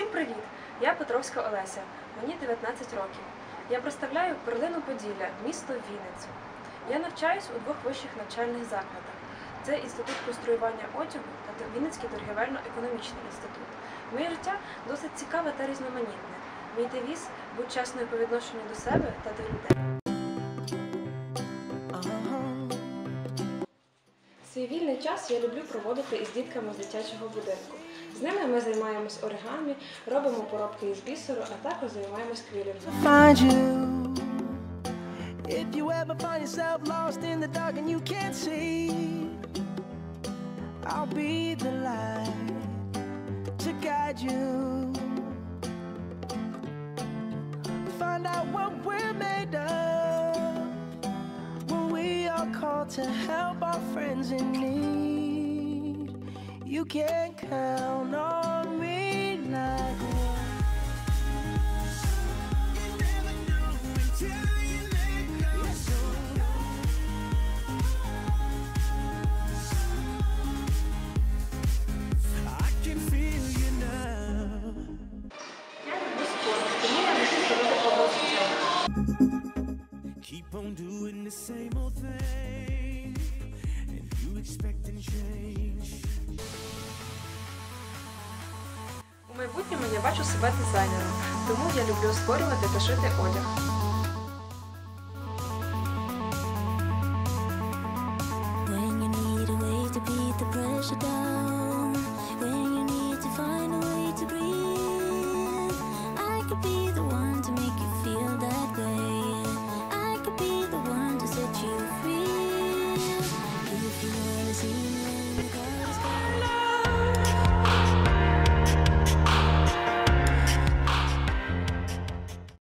привіт! Я Петровська Олеся. Мені 19 років. Я представляю перлину Поділля, місто Вінницю. Я навчаюсь у двох вищих навчальних закладах. Це інститут конструювання одягу та Вінницький торгівельно-економічний інститут. Моє життя досить цікаве та різноманітне. Мій девіз будь чесною по відношенню до себе та до людей. Свій вільний час я люблю проводити із дітками з дитячого будинку. З ними ми займаємось оригамі, робимо поробки із бісеру, а також займаємось квілінгом. call to help our friends in need. You can count on me like Keep on doing the same old thing. Майбутньому я бачу себе дизайнером, тому я люблю створювати та шити одяг. When you need a way to beat the pressure down,